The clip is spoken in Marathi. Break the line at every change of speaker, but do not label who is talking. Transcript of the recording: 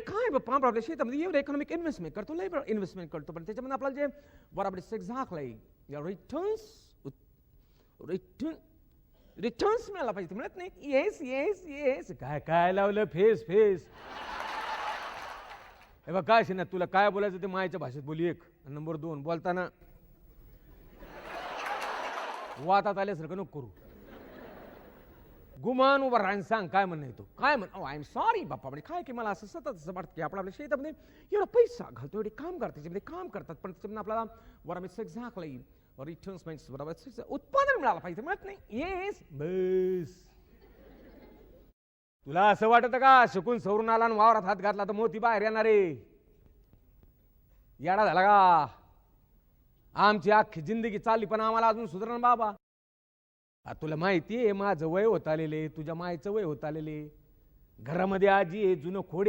म्हणजे काय बाप्पा आपल्या शेतामध्ये एवढं इकॉनॉमिक इन्व्हेस्टमेंट करतो लेबर इन्व्हेस्टमेंट करतो. पण त्याच्यामध्ये आपल्याला जे बरोबर या रिटर्न्स रिटर्न रिटर्न्स मिळाला पाहिजे. म्हणत नाही येस येस येस काय काय लावलं? Face face. हे बघ काय ना तुला काय बोलायचं ते मायाच्या भाषेत बोली एक. नंबर दोन बोलताना वातात आल्यासारखं नको करू. गुमान उभा राहून सांग काय म्हणणं येतो काय म्हण? I am sorry Bappa. म्हणजे काय की मला असं सतत असं वाटतं की आपण आपल्या शेतामध्ये एवढा पैसा घालतो एवढे काम करतात त्याच्यामध्ये काम करतात पण त्याच्यामध्ये आपल्याला बरोबर झाकलं रिटर्न्स म्हणजे बरोबर उत्पादन मिळालं पाहिजे मिळत नाही. येस बस तुला असं वाटतं का? शिकून सवरून आला आणि वावरात हात घातला तर मोती बाहेर येणार रे येडा झाला का? आमची अख्खी जिंदगी चालली पण आम्हाला अजून सुधारण बाबा. तुला माहिती आहे माझं वय होत आलेले तुझ्या मायचं वय होत आलेले घरामध्ये आजी आहे जुनं खोडे.